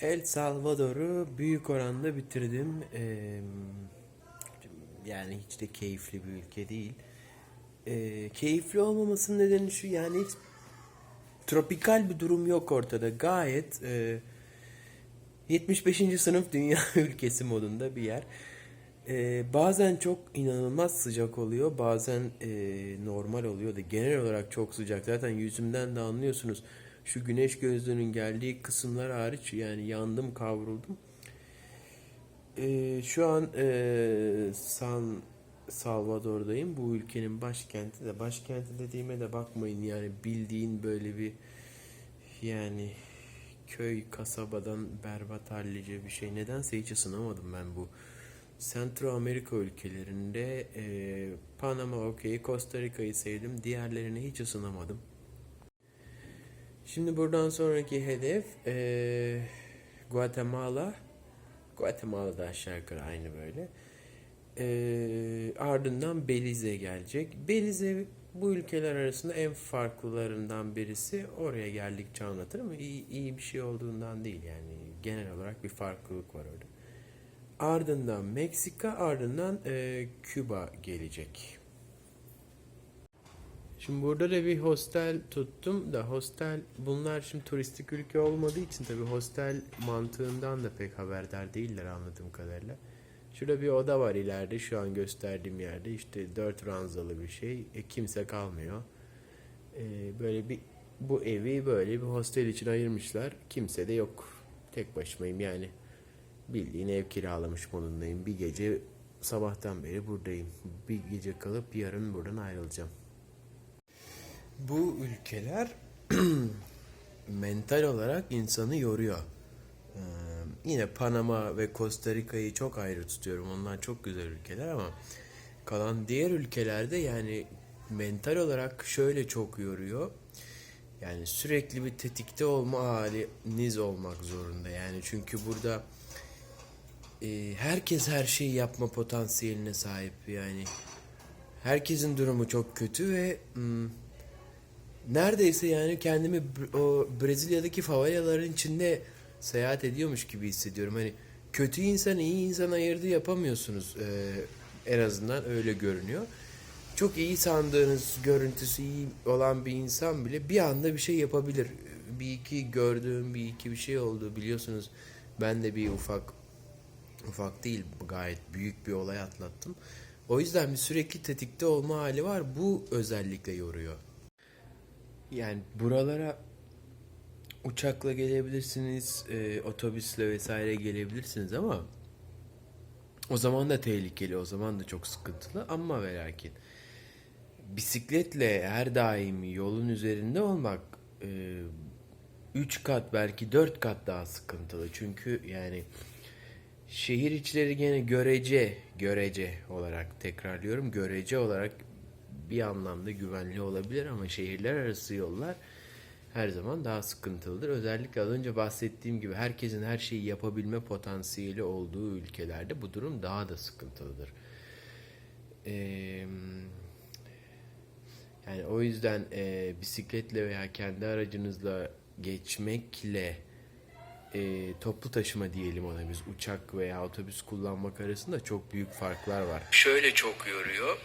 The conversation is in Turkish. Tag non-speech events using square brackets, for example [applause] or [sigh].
El Salvador'u büyük oranda bitirdim. Ee, yani hiç de keyifli bir ülke değil. Ee, keyifli olmamasının nedeni şu yani hiç tropikal bir durum yok ortada. Gayet e, 75. sınıf dünya [laughs] ülkesi modunda bir yer. Ee, bazen çok inanılmaz sıcak oluyor, bazen e, normal oluyor da genel olarak çok sıcak. Zaten yüzümden de anlıyorsunuz. Şu güneş gözlüğünün geldiği kısımlar hariç yani yandım, kavruldum. Ee, şu an e, San Salvador'dayım. Bu ülkenin başkenti de başkenti dediğime de bakmayın yani bildiğin böyle bir yani köy kasabadan berbat hallice bir şey. Nedense hiç ısınamadım ben bu Centro Amerika ülkelerinde e, Panama okey, Costa Rica'yı sevdim. Diğerlerine hiç ısınamadım. Şimdi buradan sonraki hedef e, Guatemala. Guatemala da aşağı yukarı aynı böyle. E, ardından Belize gelecek. Belize bu ülkeler arasında en farklılarından birisi. Oraya geldikçe anlatırım. İyi, iyi bir şey olduğundan değil yani. Genel olarak bir farklılık var orada. Ardından Meksika, ardından e, Küba gelecek. Şimdi burada da bir hostel tuttum da hostel bunlar şimdi turistik ülke olmadığı için tabii hostel mantığından da pek haberdar değiller anladığım kadarıyla. Şurada bir oda var ileride şu an gösterdiğim yerde işte dört ranzalı bir şey e, kimse kalmıyor. E, böyle bir bu evi böyle bir hostel için ayırmışlar kimse de yok tek başımayım yani bildiğin ev kiralamış modundayım bir gece sabahtan beri buradayım bir gece kalıp yarın buradan ayrılacağım. Bu ülkeler [clears throat] mental olarak insanı yoruyor. Ee, yine Panama ve Costa Rica'yı çok ayrı tutuyorum. Onlar çok güzel ülkeler ama kalan diğer ülkelerde yani mental olarak şöyle çok yoruyor. Yani sürekli bir tetikte olma haliniz olmak zorunda. Yani çünkü burada e, herkes her şeyi yapma potansiyeline sahip. Yani herkesin durumu çok kötü ve mm, neredeyse yani kendimi o Brezilya'daki favelaların içinde seyahat ediyormuş gibi hissediyorum. Hani kötü insan iyi insan ayırdı yapamıyorsunuz. Ee, en azından öyle görünüyor. Çok iyi sandığınız görüntüsü iyi olan bir insan bile bir anda bir şey yapabilir. Bir iki gördüğüm bir iki bir şey oldu biliyorsunuz. Ben de bir ufak ufak değil gayet büyük bir olay atlattım. O yüzden bir sürekli tetikte olma hali var. Bu özellikle yoruyor. Yani buralara uçakla gelebilirsiniz, e, otobüsle vesaire gelebilirsiniz ama o zaman da tehlikeli, o zaman da çok sıkıntılı ama ve lakin bisikletle her daim yolun üzerinde olmak 3 kat belki 4 kat daha sıkıntılı. Çünkü yani şehir içleri gene görece görece olarak tekrarlıyorum görece olarak bir anlamda güvenli olabilir ama şehirler arası yollar her zaman daha sıkıntılıdır. Özellikle az önce bahsettiğim gibi herkesin her şeyi yapabilme potansiyeli olduğu ülkelerde bu durum daha da sıkıntılıdır. Ee, yani o yüzden e, bisikletle veya kendi aracınızla geçmekle e, toplu taşıma diyelim ona biz uçak veya otobüs kullanmak arasında çok büyük farklar var. Şöyle çok yoruyor.